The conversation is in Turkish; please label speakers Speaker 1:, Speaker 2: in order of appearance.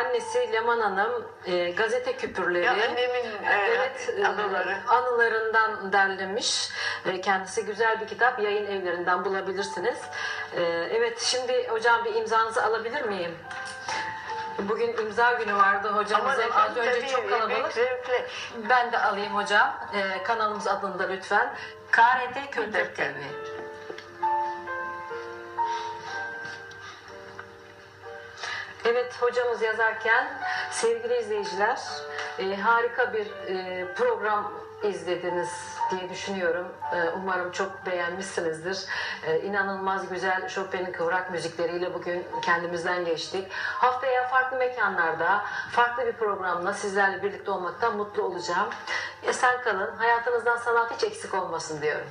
Speaker 1: annesi Leman Hanım e, gazete küpürleri,
Speaker 2: Ya annemin e,
Speaker 1: evet, e,
Speaker 2: anıları.
Speaker 1: anılarından derlemiş. E, kendisi güzel bir kitap yayın evlerinden bulabilirsiniz. E, evet şimdi hocam bir imzanızı alabilir miyim? Bugün imza günü vardı hocamızın. Az önce çok kalabalık.
Speaker 2: zevkle.
Speaker 1: Ben de alayım hocam. E, kanalımız adında lütfen. KRT Kültür. TV. Evet hocamız yazarken sevgili izleyiciler e, harika bir e, program izlediniz diye düşünüyorum. E, umarım çok beğenmişsinizdir. E, inanılmaz güzel Chopin'in kıvrak müzikleriyle bugün kendimizden geçtik. Haftaya farklı mekanlarda, farklı bir programla sizlerle birlikte olmaktan mutlu olacağım. Esen kalın, hayatınızdan sanat hiç eksik olmasın diyorum.